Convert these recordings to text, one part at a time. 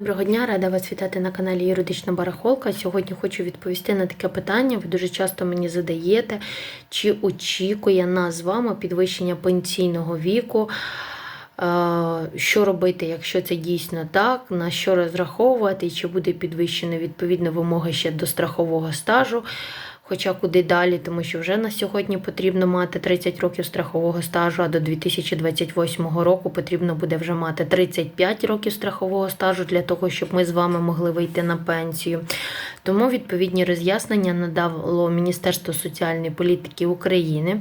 Доброго дня, рада вас вітати на каналі Юридична Барахолка. Сьогодні хочу відповісти на таке питання. Ви дуже часто мені задаєте, чи очікує нас з вами підвищення пенсійного віку. Е, Що робити, якщо це дійсно так, на що розраховувати, чи буде підвищено відповідно вимоги ще до страхового стажу. Хоча куди далі, тому що вже на сьогодні потрібно мати 30 років страхового стажу, а до 2028 року потрібно буде вже мати 35 років страхового стажу для того, щоб ми з вами могли вийти на пенсію. Тому відповідні роз'яснення надало Міністерство соціальної політики України,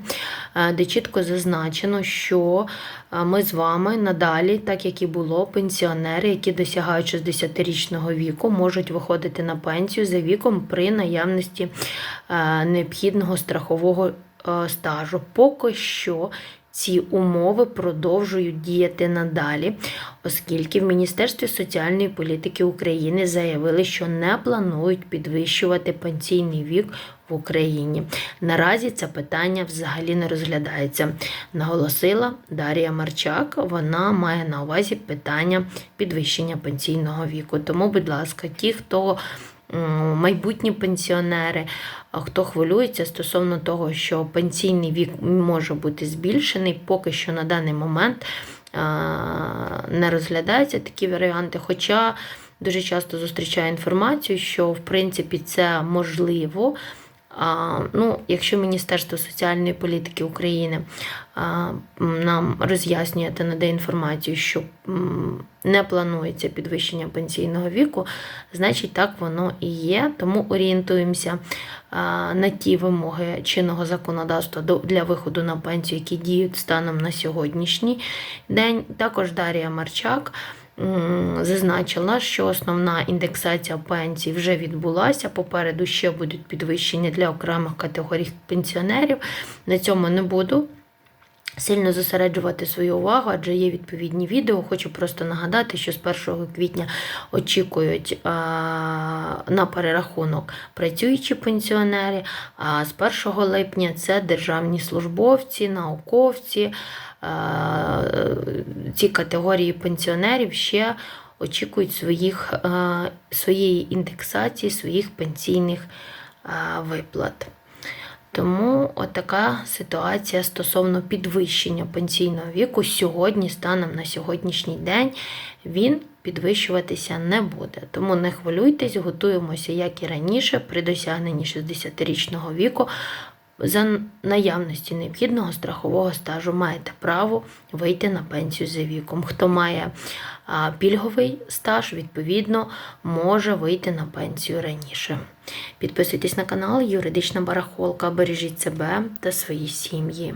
е, де чітко зазначено, що е, ми з вами надалі, так як і було, пенсіонери, які досягають 60-річного віку, можуть виходити на пенсію за віком при наявності е, необхідного страхового е, стажу. Поки що ці умови продовжують діяти надалі, оскільки в Міністерстві соціальної політики України заявили, що не планують підвищувати пенсійний вік в Україні. Наразі це питання взагалі не розглядається, наголосила Дар'я Марчак. Вона має на увазі питання підвищення пенсійного віку. Тому, будь ласка, ті, хто майбутні пенсіонери, хто хвилюється стосовно того, що пенсійний вік може бути збільшений, поки що на даний момент не розглядаються такі варіанти. Хоча дуже часто зустрічаю інформацію, що в принципі це можливо. Ну, якщо Міністерство соціальної політики України нам роз'яснює та надає інформацію, що не планується підвищення пенсійного віку, значить так воно і є. Тому орієнтуємося на ті вимоги чинного законодавства для виходу на пенсію, які діють станом на сьогоднішній день. Також Дар'я Марчак зазначила, що основна індексація пенсій вже відбулася. Попереду ще будуть підвищення для окремих категорій пенсіонерів. На цьому не буду. Сильно зосереджувати свою увагу, адже є відповідні відео. Хочу просто нагадати, що з 1 квітня очікують на перерахунок працюючі пенсіонери, а з 1 липня це державні службовці, науковці. Ці категорії пенсіонерів ще очікують своїх, своєї індексації, своїх пенсійних виплат. Тому отака ситуація стосовно підвищення пенсійного віку сьогодні, станом на сьогоднішній день, він підвищуватися не буде. Тому не хвилюйтесь, готуємося, як і раніше, при досягненні 60-річного віку. За наявності необхідного страхового стажу маєте право вийти на пенсію за віком. Хто має пільговий стаж, відповідно, може вийти на пенсію раніше. Підписуйтесь на канал Юридична Барахолка, бережіть себе та свої сім'ї.